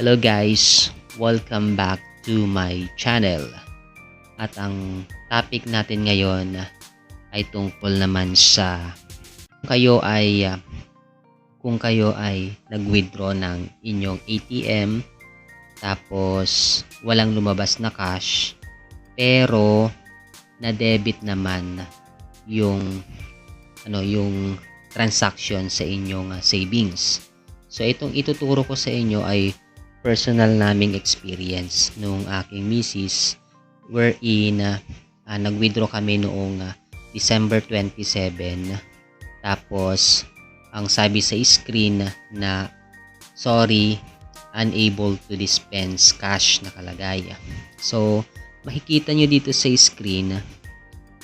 Hello guys, welcome back to my channel. At ang topic natin ngayon ay tungkol naman sa kung kayo ay ah, kung kayo ay nag-withdraw ng inyong ATM tapos walang lumabas na cash pero na debit naman yung ano yung transaction sa inyong ah, savings. So itong ituturo ko sa inyo ay personal naming experience nung aking misis wherein uh, uh, nag-withdraw kami noong uh, December 27 tapos ang sabi sa screen na sorry unable to dispense cash nakalagay so makikita nyo dito sa screen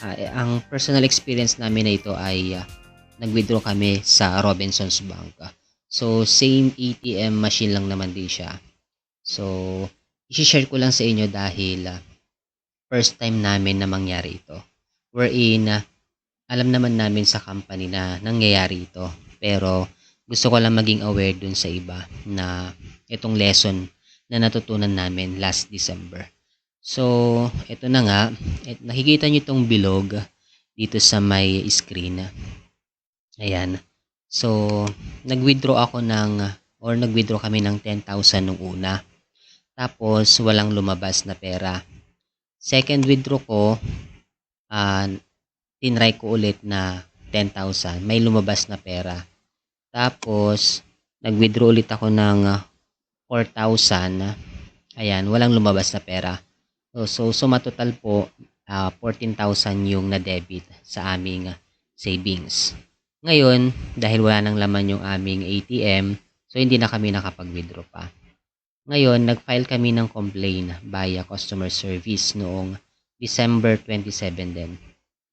uh, ang personal experience namin na ito ay uh, nag-withdraw kami sa Robinsons Bank. So same ATM machine lang naman din siya So, i-share ko lang sa inyo dahil uh, first time namin na mangyari ito. Wherein, uh, alam naman namin sa company na nangyayari ito. Pero, gusto ko lang maging aware dun sa iba na itong lesson na natutunan namin last December. So, ito na nga. Et, nakikita nyo itong bilog dito sa may screen. Ayan. So, nag-withdraw ako ng, or nag-withdraw kami ng 10,000 nung una. Tapos, walang lumabas na pera. Second withdraw ko, uh, tinry ko ulit na 10,000. May lumabas na pera. Tapos, nag-withdraw ulit ako ng 4,000. Ayan, walang lumabas na pera. So, so suma total po, uh, 14,000 yung na-debit sa aming savings. Ngayon, dahil wala nang laman yung aming ATM, so hindi na kami nakapag-withdraw pa. Ngayon, nag-file kami ng complaint via customer service noong December 27 din.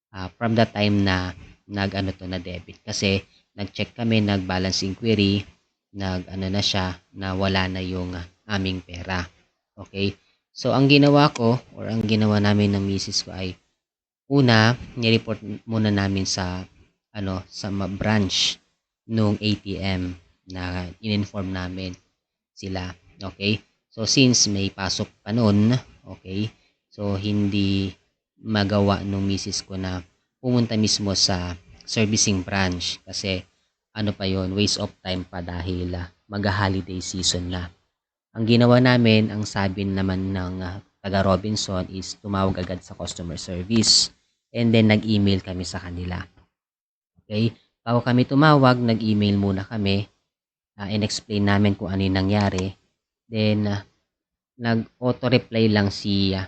Uh, from the time na nag-ano to na debit. Kasi nag-check kami, nag-balance inquiry, nag-ano na siya, na wala na yung aming pera. Okay? So, ang ginawa ko, or ang ginawa namin ng misis ko ay, una, nireport muna namin sa, ano, sa branch nung ATM na in-inform namin sila Okay? So, since may pasok pa noon, okay, so hindi magawa nung misis ko na pumunta mismo sa servicing branch kasi ano pa yon waste of time pa dahil uh, mag-holiday season na. Ang ginawa namin, ang sabi naman ng uh, taga Robinson is tumawag agad sa customer service and then nag-email kami sa kanila. Okay? Bago kami tumawag, nag-email muna kami uh, and explain namin kung ano yung nangyari Then, uh, nag-auto-reply lang si uh,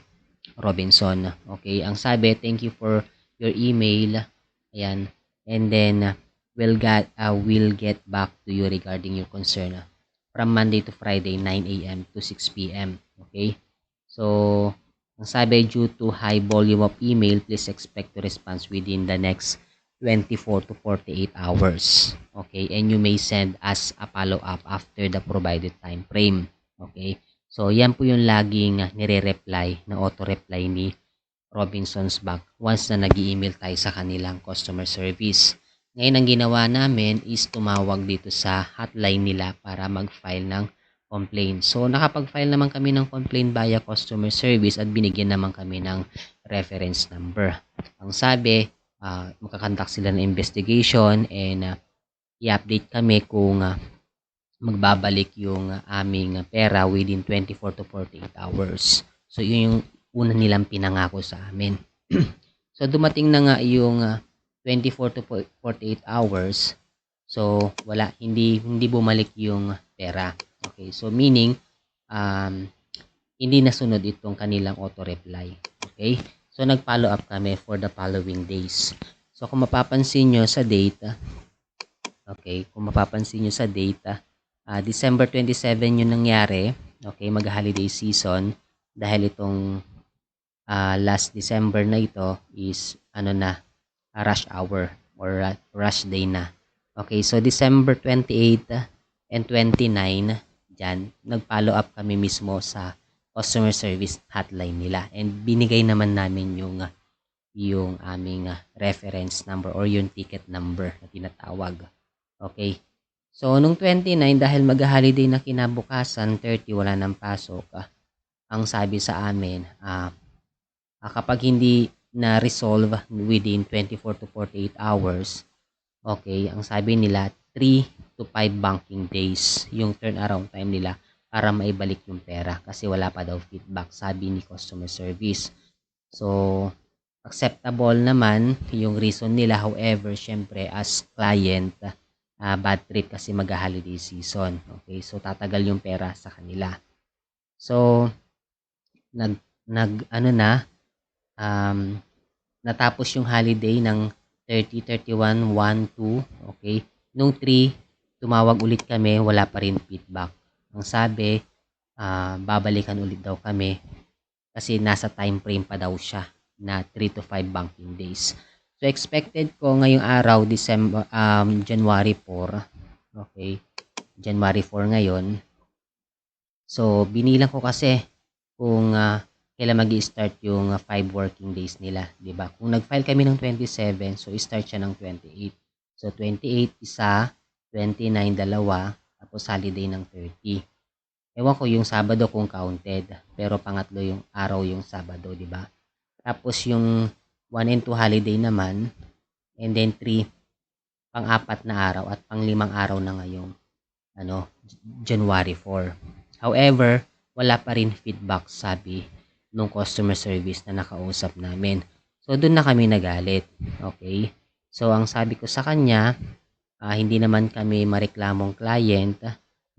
Robinson. Okay, ang sabi, thank you for your email. Ayan. And then, uh, we'll, get, uh, we'll get back to you regarding your concern uh, from Monday to Friday, 9 a.m. to 6 p.m. Okay? So, ang sabi, due to high volume of email, please expect to response within the next 24 to 48 hours. Okay? And you may send us a follow-up after the provided time frame. Okay? So, yan po yung laging nire-reply na auto-reply ni Robinson's Bank once na nag email tayo sa kanilang customer service. Ngayon, ang ginawa namin is tumawag dito sa hotline nila para mag-file ng complaint. So, nakapag-file naman kami ng complaint via customer service at binigyan naman kami ng reference number. Ang sabi, uh, makakonduct sila ng investigation and uh, i-update kami kung uh, magbabalik yung aming pera within 24 to 48 hours. So, yun yung una nilang pinangako sa amin. so, dumating na nga yung 24 to 48 hours. So, wala, hindi, hindi bumalik yung pera. Okay, so meaning, um, hindi nasunod itong kanilang auto-reply. Okay, so nag-follow up kami for the following days. So, kung mapapansin nyo sa data, okay, kung mapapansin nyo sa data, uh, December 27 yung nangyari. Okay, mag-holiday season dahil itong uh, last December na ito is ano na, uh, rush hour or rush day na. Okay, so December 28 and 29 diyan, nag-follow up kami mismo sa customer service hotline nila and binigay naman namin yung yung aming reference number or yung ticket number na tinatawag. Okay. So, nung 29, dahil mag-holiday na kinabukasan, 30, wala nang pasok. ah, ang sabi sa amin, ah, kapag hindi na-resolve within 24 to 48 hours, okay, ang sabi nila, 3 to 5 banking days yung turnaround time nila para maibalik yung pera kasi wala pa daw feedback, sabi ni customer service. So, acceptable naman yung reason nila. However, syempre, as client, ah, bad trip kasi mag-holiday season. Okay, so tatagal yung pera sa kanila. So, nag, nag, ano na, um, natapos yung holiday ng 30, 31, 1, 2, okay. Nung 3, tumawag ulit kami, wala pa rin feedback. Ang sabi, ah, babalikan ulit daw kami kasi nasa time frame pa daw siya na 3 to 5 banking days. So expected ko ngayong araw December um January 4. Okay. January 4 ngayon. So binilang ko kasi kung ah, kailan magi-start yung 5 working days nila, 'di ba? Kung nag-file kami ng 27, so start siya ng 28. So 28 isa, 29 dalawa, tapos holiday ng 30. Ewan ko yung Sabado kung counted, pero pangatlo yung araw yung Sabado, 'di ba? Tapos yung 1 and 2 holiday naman, and then 3 pang-apat na araw at pang-limang araw na ngayong ano, January 4. However, wala pa rin feedback sabi nung customer service na nakausap namin. So doon na kami nagalit. Okay? So ang sabi ko sa kanya, ah, hindi naman kami mareklamong client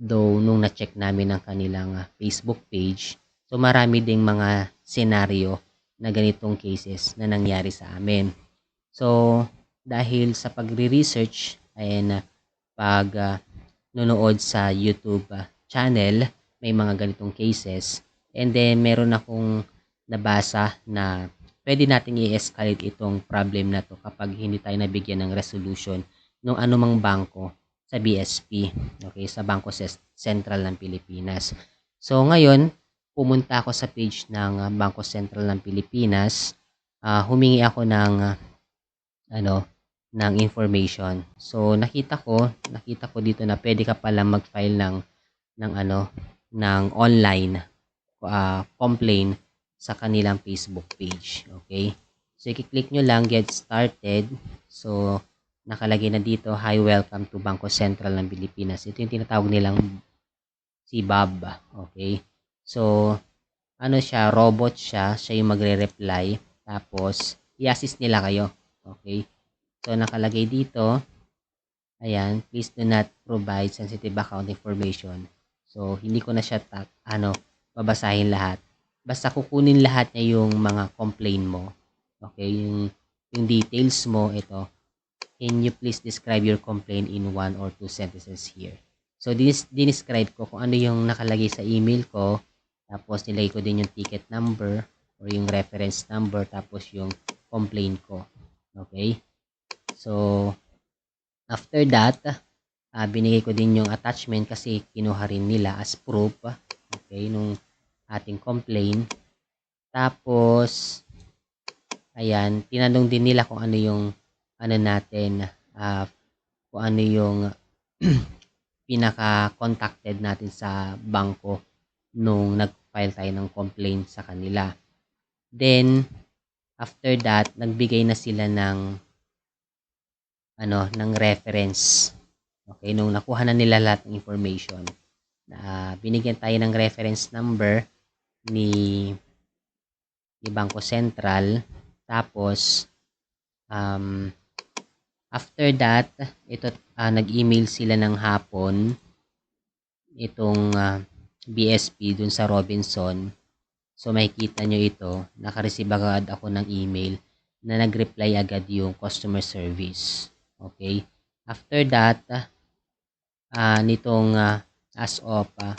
though nung na-check namin ang kanilang ah, Facebook page. So marami ding mga senaryo na ganitong cases na nangyari sa amin. So, dahil sa pagre-research and pag ah, nunood sa YouTube ah, channel, may mga ganitong cases. And then, meron akong nabasa na pwede nating i-escalate itong problem na to kapag hindi tayo nabigyan ng resolution ng anumang bangko sa BSP, okay, sa Bangko Sentral ng Pilipinas. So, ngayon, pumunta ako sa page ng ah, Bangko Sentral ng Pilipinas. Ah, humingi ako ng ah, ano ng information. So nakita ko, nakita ko dito na pwede ka pala mag-file ng ng ano ng online ah, complaint sa kanilang Facebook page. Okay? So i-click nyo lang get started. So nakalagay na dito, hi welcome to Bangko Sentral ng Pilipinas. Ito yung tinatawag nilang si Bob. Okay? So ano siya, robot siya, siya yung magre-reply, tapos, i-assist nila kayo. Okay? So, nakalagay dito, ayan, please do not provide sensitive account information. So, hindi ko na siya, ta- ano, babasahin lahat. Basta kukunin lahat niya yung mga complaint mo. Okay? Yung, yung details mo, ito. Can you please describe your complaint in one or two sentences here? So, dinis- dinescribe ko kung ano yung nakalagay sa email ko, tapos nilagay ko din yung ticket number or yung reference number tapos yung complaint ko. Okay? So, after that, ah, binigay ko din yung attachment kasi kinuha rin nila as proof. Okay? Nung ating complaint. Tapos, ayan, tinanong din nila kung ano yung ano natin, ah, kung ano yung pinaka-contacted natin sa bangko nung nag-file tayo ng complaint sa kanila. Then, after that, nagbigay na sila ng ano, ng reference. Okay, nung nakuha na nila lahat ng information, na binigyan tayo ng reference number ni ni Bangko Sentral. Tapos, um, after that, ito, ah, nag-email sila ng hapon itong ah, BSP dun sa Robinson. So makikita nyo ito, nakareceive agad ako ng email na nag-reply agad yung customer service. Okay? After that, ah, nitong ah, as of ah,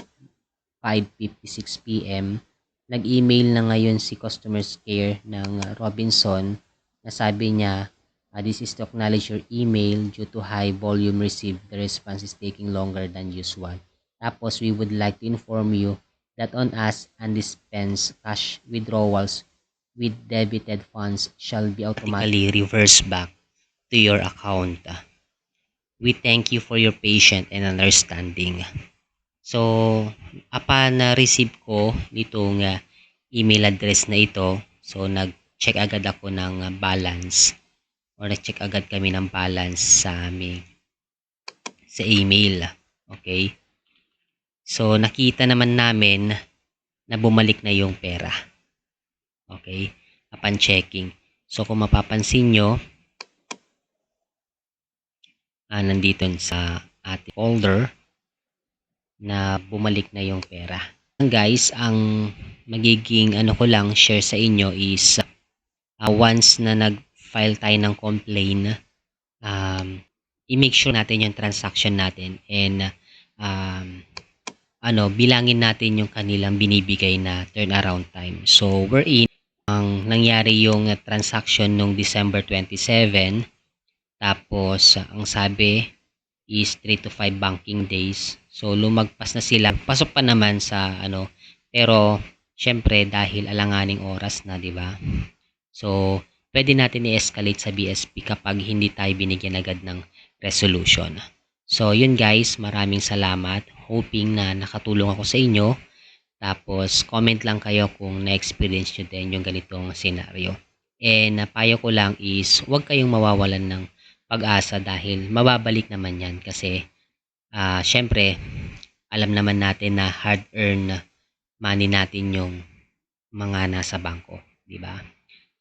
5.56 p.m., nag-email na ngayon si customer care ng Robinson na sabi niya, ah, this is to acknowledge your email due to high volume received. The response is taking longer than usual. Tapos, we would like to inform you that on us undispense cash withdrawals with debited funds shall be automatically reversed back to your account. we thank you for your patience and understanding. So, upon na receive ko nitong uh, email address na ito, so nag-check agad ako ng uh, balance or nag-check agad kami ng balance sa aming sa email. Okay? So, nakita naman namin na bumalik na yung pera. Okay? Upon checking. So, kung mapapansin nyo, ah, nandito sa ating folder na bumalik na yung pera. Guys, ang magiging ano ko lang share sa inyo is uh, once na nag-file tayo ng complaint, um, i-make sure natin yung transaction natin and um, ano, bilangin natin yung kanilang binibigay na turnaround time. So, we're in. Ang nangyari yung transaction nung December 27. Tapos, ang sabi is 3 to 5 banking days. So, lumagpas na sila. Pasok pa naman sa ano. Pero, syempre, dahil alanganing oras na, di ba? So, pwede natin i-escalate sa BSP kapag hindi tayo binigyan agad ng resolution. So, yun guys, maraming salamat. Hoping na nakatulong ako sa inyo. Tapos, comment lang kayo kung na-experience nyo din yung ganitong scenario. And napayo ko lang is, huwag kayong mawawalan ng pag-asa dahil mababalik naman yan kasi ah syempre alam naman natin na hard-earned money natin yung mga nasa bangko, ba?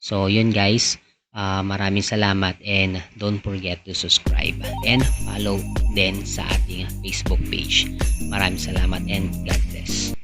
So, yun guys, ah, maraming salamat and don't forget to subscribe and follow din sa ating Facebook page. Maraming salamat and God bless.